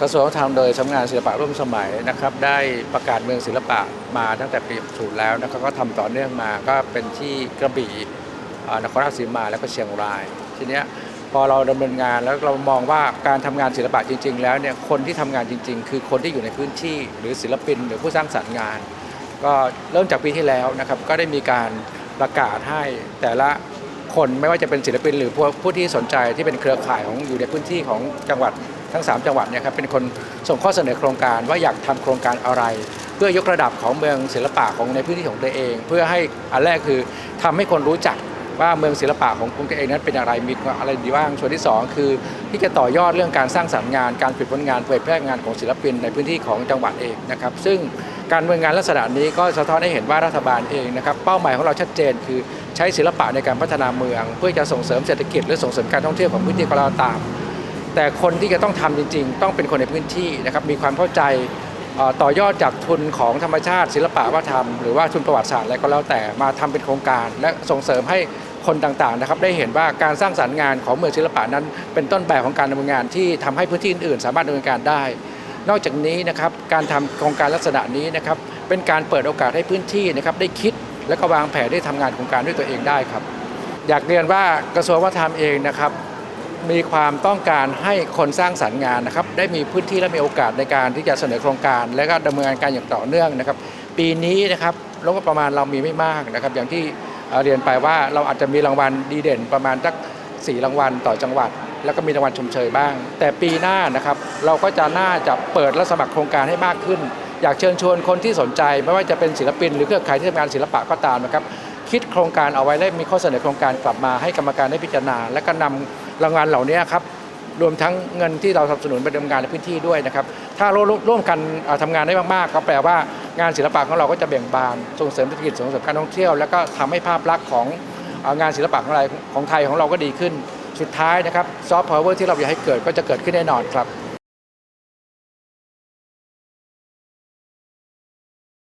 กระทรวงวัฒนธรรมโดยสำนักงานศิลปะร่วมสมัยนะครับ ได้ประกาศเมืองศิลปะมาตั้งแต่ปี60แล้วนะครับก็ทำต่อเนื่องมาก็เป็นที่กระบี่นครราชสีมาแล้วก็เชียงราย ทีเนี้ยพอเราดำเนินงานแล้วเรามองว่าการทำงานศิลปะจริง ๆ แล้วเนี่ยคนที่ทำงานจริง ๆ คือคนที่อยู่ในพื้นที่หรือศิลปินหรือผู้สร้างสรรค์งาน ก็เริ่มจากปีที่แล้วนะครับก็ได้มีการประกาศให้แต่ละ คนไม่ว่าจะเป็นศิลปินหรือผู้ผู้ที่สนใจที่เป็นเครือข่ายของอยู่ในพื้นที่ของจังหวัดทั้ง 3 จังหวัดเนี่ยครับเป็นคนส่งข้อเสนอโครงการว่าอยากทำโครงการอะไร เพื่อยกระดับของเมืองศิลปะของในพื้นที่ของตัวเอง เพื่อให้อันแรกคือทำให้คนรู้จักว่าเมืองศิลปะของกรุงตัวเองนั้นเป็นอะไรมีอะไรดีบ้างส่วนที่สองคือที่จะต่อยอดเรื่องการสร้างสรรค์งาน การผลิตผลงานเผยแพร่งานของศิลปินในพื้นที่ของจังหวัดเองนะครับ ซึ่ง การเมืองงานลักษณะนี้ก็สะท้อนให้เห็นว่ารัฐบาลเองนะครับเป้าหมายของเราชัดเจน คือใช้ศิลปะในการพัฒนาเมือง เพื่อจะส่งเสริมเศรษฐกิจหรือส่งเสริมการท่องเที่ยวของพื้นที่ก็แล้วตาม แต่คนที่จะต้องทำจริง ๆ ต้องเป็นคนในพื้นที่นะครับมีความเข้าใจต่อยอดจากทุนของธรรมชาติ ศิลปะวัฒนธรรมหรือว่าทุนประวัติศาสตร์อะไรก็แล้วแต่มาทำเป็นโครงการ และส่งเสริมให้คนต่างๆนะครับได้เห็นว่าการสร้างสรรค์งานของเมืองศิลปะนั้น เป็นต้นแบบของการดำเนินงานที่ทำให้พื้นที่อื่นๆสามารถดำเนินการได้ นอกจากนี้นะครับการทำโครงการลักษณะนี้นะครับเป็นการเปิดโอกาสให้พื้นที่นะครับได้คิดและก็วางแผนได้ทำงานโครงการด้วยตัวเองได้ครับ อยากเรียนว่ากระทรวงวัฒนธรรมเองนะครับมีความต้องการให้คนสร้างสรรค์งานนะครับได้มีพื้นที่และมีโอกาสในการที่จะเสนอโครงการ และก็ดำเนินการอย่างต่อเนื่องนะครับ ปีนี้นะครับงบประมาณเรามีไม่มากนะครับ อย่างที่เอ่อเรียนไปว่าเราอาจจะมีรางวัลดีเด่นประมาณสักสี่รางวัลต่อจังหวัด แล้วก็มีรางวัลชมเชยบ้าง แต่ปีหน้านะครับเราก็จะน่าจะเปิดและสมัครโครงการให้มากขึ้น อยากเชิญชวนคนที่สนใจ ไม่ว่าจะเป็นศิลปิน หรือเครือข่ายที่ทำงานศิลปะก็ตามนะครับคิดโครงการเอาไว้และมีข้อเสนอโครงการกลับมาให้กรรมการได้พิจารณา และก็นำรางวัลเหล่านี้ครับรวมทั้งเงินที่เราสนับสนุนไปดำเนินงานในพื้นที่ด้วยนะครับถ้าเราร่วมกันเอ่อทำงานได้มากๆก็แปลว่างานศิลปะของเราก็จะเบ่งบานส่งเสริมเศรษฐกิจส่งเสริมการท่องเที่ยว แล้วก็ทำให้ภาพลักษณ์ของงานศิลปะของอะไรของไทยของเราก็ดีขึ้น สุดท้ายนะครับซอฟต์พาวเวอร์ที่เราอยากให้เกิดก็จะเกิดขึ้นแน่นอนครับ